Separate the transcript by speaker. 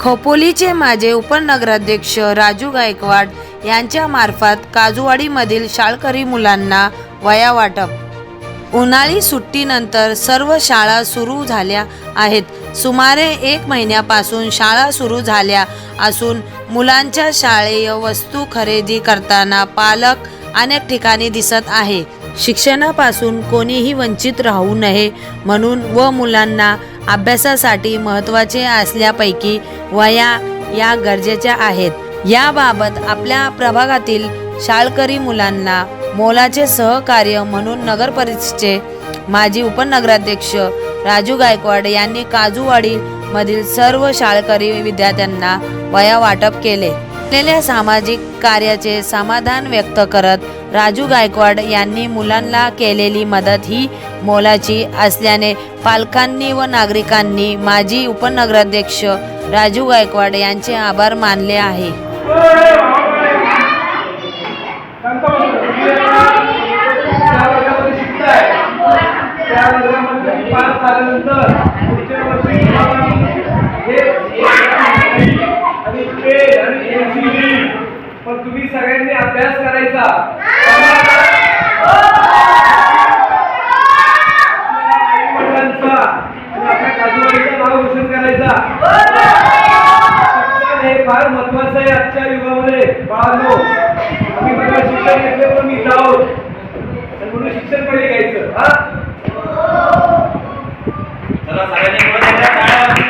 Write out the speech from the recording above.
Speaker 1: खोपोलीचे माझे उपनगराध्यक्ष राजू गायकवाड यांच्या मार्फत काजूवाडीमधील शाळकरी मुलांना वया वाटप. उन्हाळी सुट्टीनंतर सर्व शाळा सुरू झाल्या आहेत. सुमारे एक महिन्यापासून शाळा सुरू झाल्या असून मुलांच्या शाळेय वस्तू खरेदी करताना पालक अनेक ठिकाणी दिसत आहे. शिक्षणापासून कोणीही वंचित राहू नये म्हणून व मुलांना अभ्यासासाठी महत्त्वाचे असल्यापैकी वया या गरजेच्या आहेत. याबाबत आपल्या प्रभागातील शाळकरी मुलांना मोलाचे सहकार्य म्हणून नगर परिषदेचे माजी उपनगराध्यक्ष राजू गायकवाड यांनी काजूवाडी मधील सर्व शाळकरी विद्यार्थ्यांना वया वाटप केले सामाजिक कार्याचे समाधान व्यक्त करत राजू गायकवाड यांनी मुलांना केलेली मदत ही मोलाची असल्याने पालकांनी व नागरिकांनी माजी उपनगराध्यक्ष राजू गायकवाड यांचे आभार मानले आहे.
Speaker 2: पण तुम्ही सगळ्यांनी अभ्यास करायचा आपल्या आई-वडिलांचा आणि आपल्या काजूवाडीचं नाव रोशन करायचा. हे फार महत्वाचं आहे आजच्या युगामध्ये. बाळांनो आम्ही बघा शिक्षण घेतले पण मी आहोत. आणि म्हणून शिक्षण पहिले घ्यायचं. हा?
Speaker 3: चला सगळ्यांनी